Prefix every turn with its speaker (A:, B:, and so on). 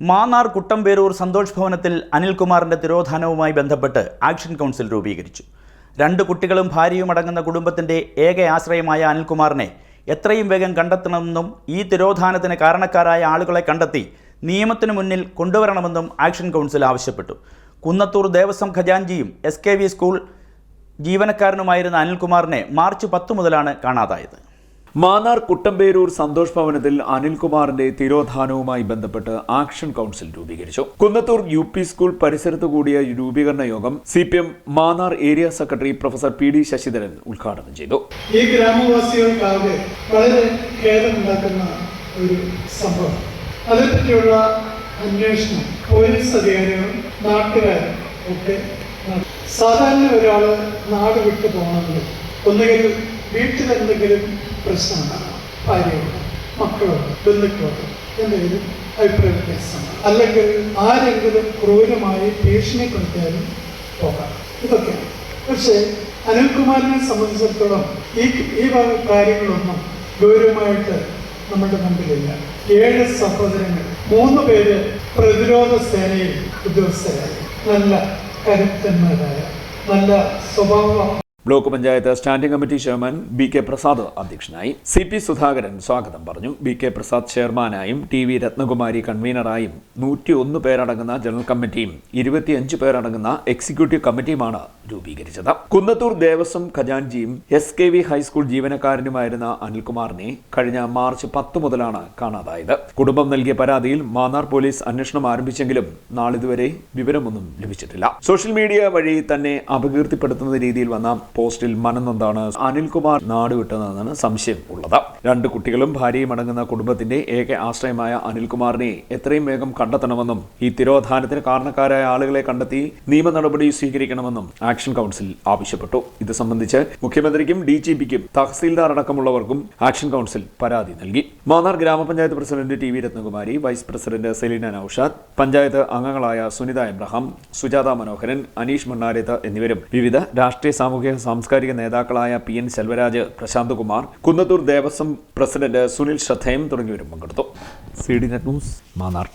A: മാന്നാർ കുട്ടമ്പേരൂർ സന്തോഷ് ഭവനത്തിൽ അനിൽകുമാറിന്റെ തിരോധാനവുമായി ബന്ധപ്പെട്ട് action council രൂപീകരിച്ചു. രണ്ട് കുട്ടികളും ഭാര്യയും അടങ്ങുന്ന കുടുംബത്തിന്റെ ഏക ആശ്രയമായ അനിൽകുമാറിനെ എത്രയും വേഗം കണ്ടെത്തണമെന്നും ഈ തിരോധാനത്തിന് കാരണക്കാരായ ആളുകളെ കണ്ടെത്തി നിയമത്തിനു മുന്നിൽ കൊണ്ടുവരണമെന്നും ആക്ഷൻ കൗൺസിൽ ആവശ്യപ്പെട്ടു. കുന്നത്തൂർ ദേവസ്വം ഖജാൻജിയും എസ് സ്കൂൾ ജീവനക്കാരനുമായിരുന്ന അനിൽകുമാറിനെ മാർച്ച് പത്ത് മുതലാണ് കാണാതായത്.
B: മാന്നാർ കുട്ടമ്പേരൂർ സന്തോഷ് ഭവനത്തിൽ അനിൽകുമാറിന്റെ തിരോധാനവുമായി ബന്ധപ്പെട്ട് ആക്ഷൻ കൗൺസിൽ രൂപീകരിച്ചു. കുന്നത്തൂർ യു പി സ്കൂൾ പരിസരത്ത് കൂടിയ രൂപീകരണ യോഗം C P M Mannar area secretary professor P D Sasidharan ഉദ്ഘാടനം ചെയ്തു.
C: ഈ ഗ്രാമവാസികൾക്കാകെ വളരെ ഖേദമുണ്ടാക്കുന്ന ഒരു സംഭവം. അതേപ്പറ്റിയുള്ള അന്വേഷണം പോലീസ് അധികാരികളും നാട്ടുകാരും ഒക്കെ സാധാരണ ഒരാൾ നാട് വിട്ടു പോകണമെങ്കിൽ ഒന്നുകിൽ വീട്ടിലെന്തെങ്കിലും പ്രശ്നമുണ്ടാകാം ഭാര്യയോട് മക്കളോട് ബന്ധുക്കളോട് എന്തെങ്കിലും അഭിപ്രായ വ്യത്യാസമാണ് അല്ലെങ്കിൽ ആരെങ്കിലും ക്രൂരമായി ഭീഷണിപ്പെടുത്തിയാലും പോകാം. ഇതൊക്കെയാണ്. പക്ഷേ അനിൽകുമാറിനെ സംബന്ധിച്ചിടത്തോളം ഈ ഈ കാര്യങ്ങളൊന്നും ഗൗരവമായിട്ട് നമ്മുടെ മുമ്പിലില്ല. ഏഴ് സഹോദരങ്ങൾ മൂന്ന് പേര് പ്രതിരോധ സേനയിൽ ഉദ്യോഗസ്ഥരായി. നല്ല കരുത്തന്മാരായ നല്ല സ്വഭാവ
B: block panchayat standing committee chairman B K Prasad അധ്യക്ഷനായി. സി പി സുധാകരൻ സ്വാഗതം പറഞ്ഞു. ബി കെ പ്രസാദ് ചെയർമാനായും ടി വി രത്നകുമാരി കൺവീനറായും നൂറ്റി ഒന്ന് പേരടങ്ങുന്ന ജനറൽ കമ്മിറ്റിയും ഇരുപത്തിയഞ്ച് പേരടങ്ങുന്ന എക്സിക്യൂട്ടീവ് കമ്മിറ്റിയുമാണ് രൂപീകരിച്ചത്. Kunnathur Devaswom ഖജാൻജിയും S K V high school ജീവനക്കാരനുമായിരുന്ന അനിൽകുമാറിനെ കഴിഞ്ഞ മാർച്ച് പത്ത് മുതലാണ് കാണാതായത്. കുടുംബം നൽകിയ പരാതിയിൽ മാന്നാർ പോലീസ് അന്വേഷണം ആരംഭിച്ചെങ്കിലും നാളിതുവരെ വിവരമൊന്നും ലഭിച്ചിട്ടില്ല. സോഷ്യൽ മീഡിയ വഴി തന്നെ അപകീർത്തിപ്പെടുത്തുന്ന രീതിയിൽ വന്ന പോസ്റ്റിൽ മനംനൊന്താണ് അനിൽകുമാർ നാടുവിട്ടതെന്നാണ് സംശയം ഉള്ളത്. രണ്ട് കുട്ടികളും ഭാര്യയും അടങ്ങുന്ന കുടുംബത്തിന്റെ ഏക ആശ്രയമായ അനിൽകുമാറിനെ എത്രയും വേഗം കണ്ടെത്തണമെന്നും ഈ തിരോധാനത്തിന് കാരണക്കാരായ ആളുകളെ കണ്ടെത്തി നിയമ നടപടി സ്വീകരിക്കണമെന്നും ആക്ഷൻ കൗൺസിൽ ആവശ്യപ്പെട്ടു. ഇത് സംബന്ധിച്ച് മുഖ്യമന്ത്രിക്കും ഡി ജി പിക്കും തഹസീൽദാർ അടക്കമുള്ളവർക്കും ആക്ഷൻ കൗൺസിൽ പരാതി നൽകി. മാന്നാർ ഗ്രാമപഞ്ചായത്ത് president T V Ratnakumari vice president Selina Naushad panchayat അംഗങ്ങളായ സുനിത എബ്രഹാം സുജാത മനോഹരൻ അനീഷ് മണ്ണാരേത്ത് എന്നിവരും വിവിധ രാഷ്ട്രീയ സാമൂഹിക സാംസ്കാരിക നേതാക്കളായ P N Selvaraj Prashanth Kumar Kunnathur Devaswom president Sunil ശ്രദ്ധയും തുടങ്ങിയവരും പങ്കെടുത്തു. C D net news Mannar.